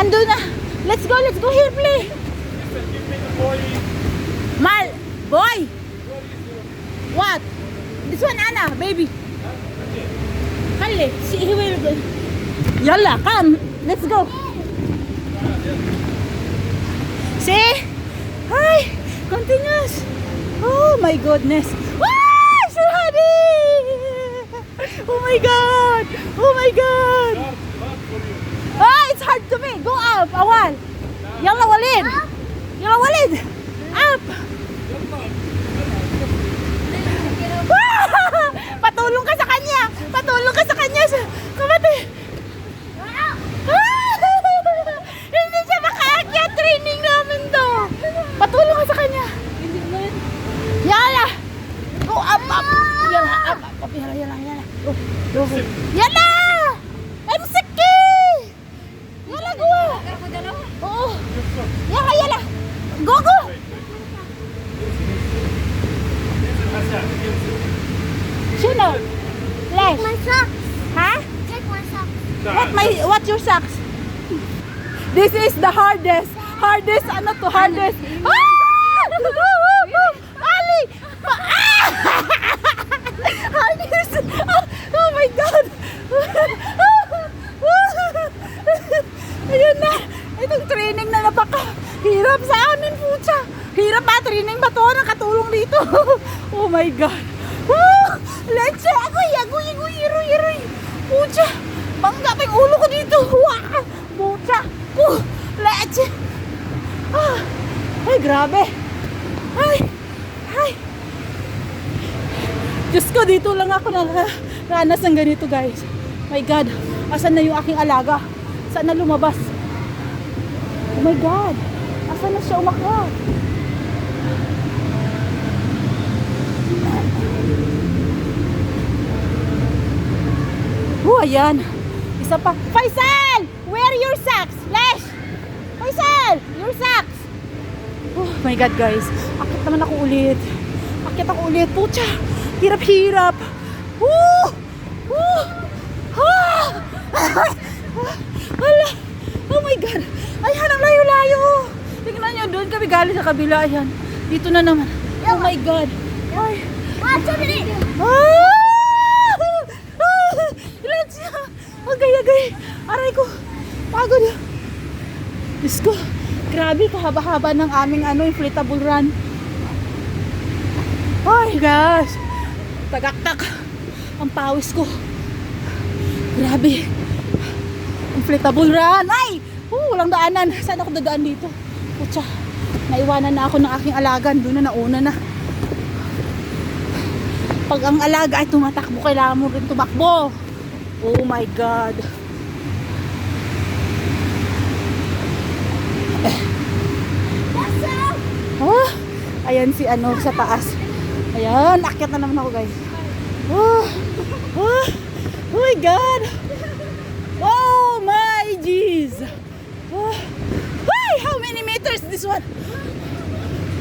Ando na. Let's go, let's go here, play. Mal, boy. What? This one, Anna, baby. Kali, she he will go. Yalla, come. Let's go. See? Hi, continuous. Oh my goodness. Wow, so happy. Oh my god. Oh my god. It's hard to me. Go up, awal. Yalla, walid. Yalla, walid. Up. Patulong ka sa kanya. Patulong ka sa kanya. Kamati. Hindi siya makaakyat. Training namin to. Patulong ka sa kanya. Yala. Go up, up. Yala, up, up. Yala, yala, yala. Go, go. Yala! Go, go. Sino? Les. My socks. Ha? Take my socks. What my what your socks? This is the hardest. Hardest ano to hardest. Ah! Ali! Ah! hardest. Oh, oh my god. Ayun na. Itong training na napaka hirap sa amin putya. Hirap ba training ba to? Nakatulong dito. oh my god. Woo! Leche! Agoy! Agoy! Agoy! Iroy! Iroy! Pucha! Bangga pa yung ulo ko dito! Wah! Pucha! Uh! Leche! Ah! Ay, grabe! Ay! Ay! Diyos ko, dito lang ako nakaranas ng ganito, guys. My God! Asan na yung aking alaga? Saan na lumabas? Oh my God! Asan na siya umakyat? Oh, ayan. Isa pa. Faisal! Where your socks? Lesh! Faisal! Your socks! Oh my God, guys. Akit naman ako ulit. Akit ako ulit. Pucha! Hirap-hirap. Woo! Woo! Ah! Hala! Oh my God! Ang! Tingnan nyo, doon kami galing sa kabila. Ayan. Dito na naman. Oh my God! Ay! Ah! Ilan siya? Agay, agay. Aray ko. Pagod. Diyos ko. Grabe, kahaba-haba ng aming ano, inflatable run. Ay, gosh. Tagaktak. Ang pawis ko. Grabe. Inflatable run. Ay! Uh, walang daanan. Saan ako dadaan dito? Putsa. Naiwanan na ako ng aking alagan. Doon na nauna na pag ang alaga ay tumatakbo, kailangan mo rin tumakbo. Oh my God. Oh, ayan si ano sa taas. Ayan, akyat na naman ako guys. Oh, oh, oh my God. Oh my jeez. Oh, Ay, how many this one?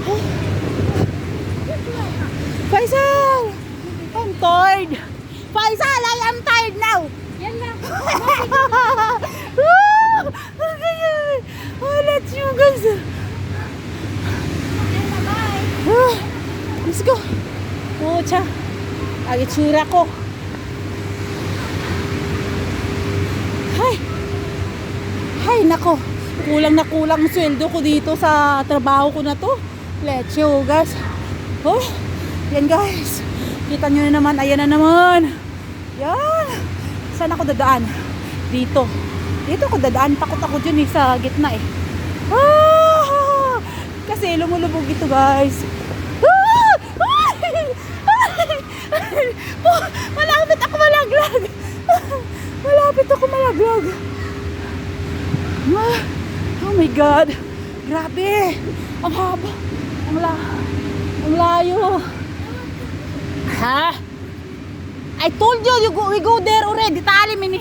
Oh. Faisal! I'm tired. Faisal, I am tired now. Yan lang. Oh, let's you guys. Bye. Ah, let's go. Pucha. Ang itsura ko. Hay. Hay, nako. Kulang na kulang ang sweldo ko dito sa trabaho ko na to. Let's you guys. Oh, yan guys. Kita nyo na naman. Ayan na naman. Yan. Saan ako dadaan? Dito. Dito ako dadaan. Takot ako dyan eh, sa gitna eh. Ah! Kasi lumulubog ito guys. Ah! Ay! Oh, malapit ako malaglag. Malapit ako malaglag. Ah, Oh my God. Grabe. Ang haba. Ang la ang layo. Ha? I told you, you go, we go there already. Tali mini.